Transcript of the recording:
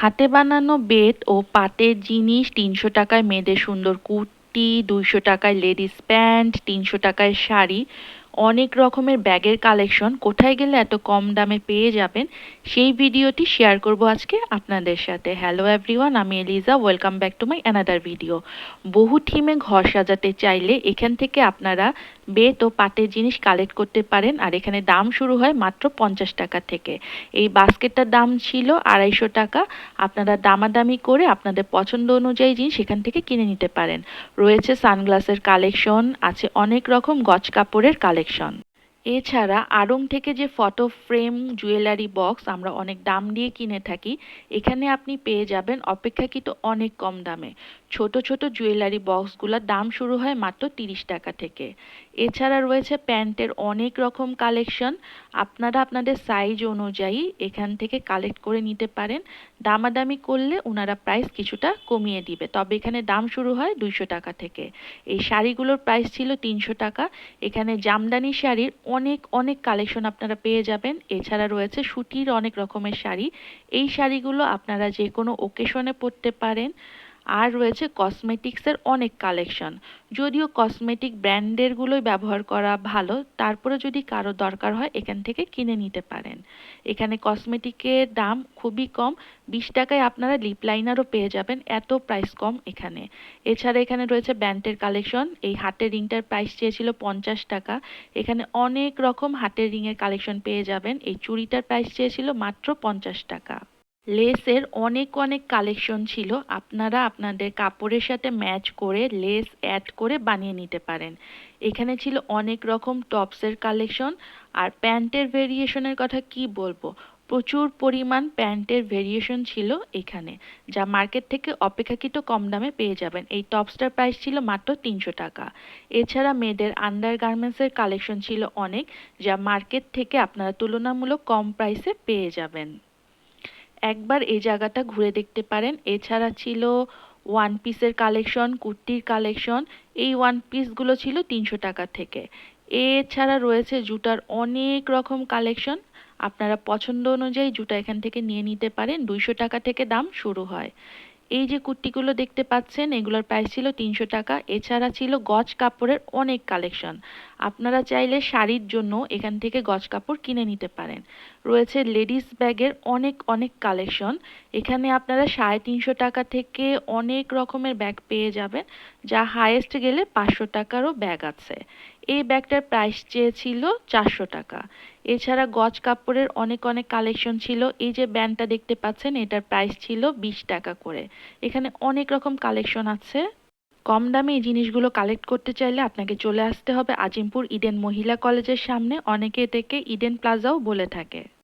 হাতে বানানো বেত ও পাটের জিনিস তিনশো টাকায় মেয়েদের সুন্দর কুর্তি, দুইশো টাকায় লেডিস প্যান্ট, তিনশো টাকায় শাড়ি। অনেক রকমের ব্যাগের কালেকশন। কোথায় গেলে এত কম দামে পেয়ে যাবেন? সেই ভিডিওটি শেয়ার করব আজকে আপনাদের সাথে। হ্যালো এভরিওয়ান আমি Eliza welcome back to my another video বহু থিমে ঘর সাজাতে চাইলে এখান থেকে আপনারা বেত ও পাটের জিনিস কালেক্ট করতে পারেন, আর এখানে দাম শুরু হয় মাত্র পঞ্চাশ টাকা থেকে। এই বাস্কেটটার দাম ছিল আড়াইশো টাকা। আপনারা দামাদামি করে আপনাদের পছন্দ অনুযায়ী জিনিস সেখান থেকে কিনে নিতে পারেন। রয়েছে সানগ্লাসের কালেকশন আছে অনেক রকম গজ কাপড়ের কালেকশন এছাড়া আড়ং থেকে যে ফটো ফ্রেম জুয়েলারি বক্স আমরা অনেক দাম দিয়ে কিনে থাকি, এখানে আপনি পেয়ে যাবেন অপেক্ষাকৃত অনেক কম দামে। ছোট ছোট জুয়েলারি বক্সগুলোর দাম শুরু হয় মাত্র তিরিশ টাকা থেকে। এছাড়া রয়েছে প্যান্টের অনেক রকম কালেকশন। আপনারা আপনাদের সাইজ অনুযায়ী এখান থেকে কালেক্ট করে নিতে পারেন। দামাদামি করলে ওনারা প্রাইস কিছুটা কমিয়ে দিবে। তবে এখানে দাম শুরু হয় দুইশো টাকা থেকে। এই শাড়িগুলোর প্রাইস ছিল তিনশো টাকা। এখানে জামদানি শাড়ির অনেক অনেক কালেকশন আপনারা পেয়ে যাবেন। এছাড়া রয়েছে সুতির অনেক রকমের শাড়ি। এই শাড়িগুলো আপনারা যে কোনো ওকেশনে পরতে পারেন। আর রয়েছে কসমেটিক্সের অনেক কালেকশন যদিও কসমেটিক ব্র্যান্ডেরগুলোই ব্যবহার করা ভালো, তারপরে যদি কারও দরকার হয় এখান থেকে কিনে নিতে পারেন। এখানে কসমেটিকের দাম খুবই কম, বিশ টাকায় আপনারা লিপ লাইনারও পেয়ে যাবেন, এত প্রাইস কম এখানে। এছাড়া এখানে রয়েছে ব্যান্ডের কালেকশন এই হাতের রিংটার প্রাইস চেয়েছিল পঞ্চাশ টাকা। এখানে অনেক রকম হাতের রিংয়ের কালেকশন পেয়ে যাবেন, এই চুড়িটার প্রাইস চেয়েছিল মাত্র পঞ্চাশ টাকা। লেসের অনেক অনেক কালেকশন ছিল। আপনারা আপনাদের কাপড়ের সাথে ম্যাচ করে লেস অ্যাড করে বানিয়ে নিতে পারেন। এখানে ছিল অনেক রকম টপসের কালেকশন। আর প্যান্টের ভেরিয়েশনের কথা কি বলব? প্রচুর পরিমাণ প্যান্টের ভেরিয়েশন ছিল এখানে, যা মার্কেট থেকে অপেক্ষাকৃত কম দামে পেয়ে যাবেন। এই টপসটার প্রাইস ছিল মাত্র তিনশো টাকা। এছাড়া মেয়েদের আন্ডার গার্মেন্টসের কালেকশন ছিল অনেক, যা মার্কেট থেকে আপনারা তুলনামূলক কম প্রাইসে পেয়ে যাবেন। একবার এই জায়গাটা ঘুরে দেখতে পারেন। এছাড়া ছিল ওয়ান পিসের কালেকশন কুর্তির কালেকশন এই ওয়ান পিসগুলো ছিল তিনশো টাকা থেকে। এছাড়া রয়েছে জুতার অনেক রকম কালেকশন আপনারা পছন্দ অনুযায়ী জুতা এখান থেকে নিয়ে নিতে পারেন। দুইশো টাকা থেকে দাম শুরু হয়। এই যে কুর্তিগুলো দেখতে পাচ্ছেন, এগুলোর প্রাইস ছিল তিনশো টাকা। এছাড়া ছিল গজ কাপড়ের অনেক কালেকশন আপনারা চাইলে শাড়ির জন্য এখান থেকে গজ কাপড় কিনে নিতে পারেন। রয়েছে লেডিস ব্যাগের অনেক অনেক কালেকশন এখানে আপনারা সাড়ে তিনশো টাকা থেকে অনেক রকমের ব্যাগ পেয়ে যাবেন, যা হায়েস্ট গেলে পাঁচশো টাকারও ব্যাগ আছে। এই ব্যাগটার প্রাইস চেয়েছিল চারশো টাকা। এছাড়া গজ কাপড়ের অনেক অনেক কালেকশন ছিল। এই যে ব্যান্ডটা দেখতে পাচ্ছেন, এটার প্রাইস ছিল বিশ টাকা করে। এখানে অনেক রকম কালেকশন আছে। কম দামে এই জিনিসগুলো কালেক্ট করতে চাইলে আপনাকে চলে আসতে হবে আজিমপুর ইডেন মহিলা কলেজের সামনে। অনেকে এটাকে ইডেন প্লাজাও বলে থাকে।